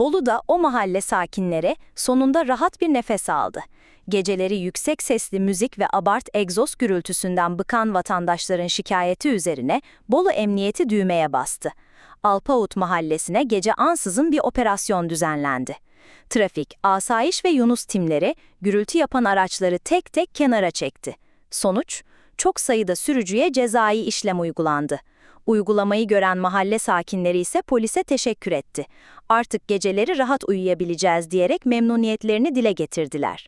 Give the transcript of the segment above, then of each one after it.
Bolu'da o mahalle sakinleri sonunda rahat bir nefes aldı. Geceleri yüksek sesli müzik ve abart egzoz gürültüsünden bıkan vatandaşların şikayeti üzerine Bolu Emniyeti düğmeye bastı. Alpavut mahallesine gece ansızın bir operasyon düzenlendi. Trafik, asayiş ve Yunus timleri gürültü yapan araçları tek tek kenara çekti. Sonuç, çok sayıda sürücüye cezai işlem uygulandı. Uygulamayı gören mahalle sakinleri ise polise teşekkür etti. Artık geceleri rahat uyuyabileceğiz diyerek memnuniyetlerini dile getirdiler.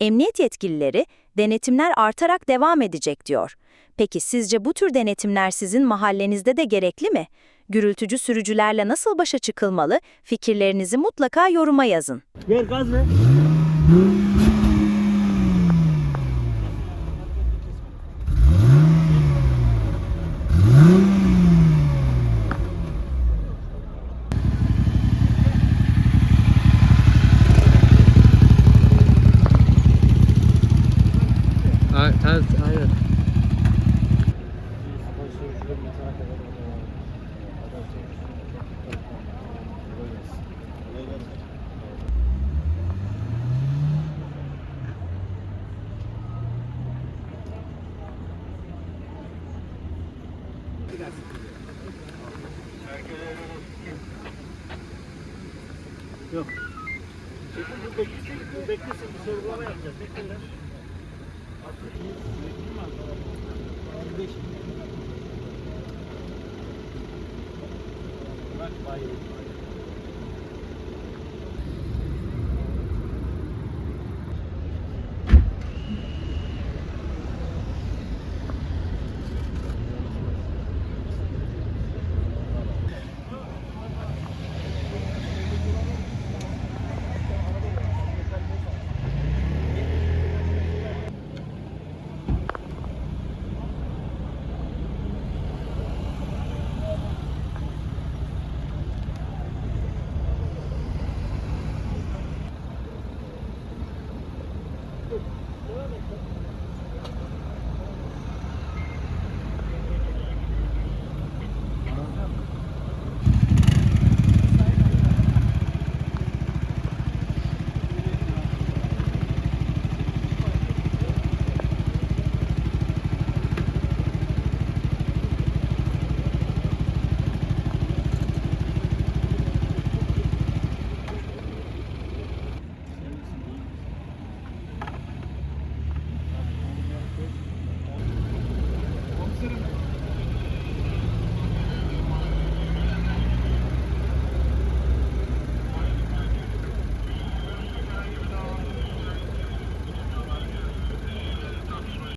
Emniyet yetkilileri denetimler artarak devam edecek diyor. Peki sizce bu tür denetimler sizin mahallenizde de gerekli mi? Gürültücü sürücülerle nasıl başa çıkılmalı? Fikirlerinizi mutlaka yoruma yazın. Ver gaz ver. A- Evet, aynen. Yok. Beklesin, beklesin, beklesin bir sorgulama yapacağız. Bekleyin. Bırak bayrağı.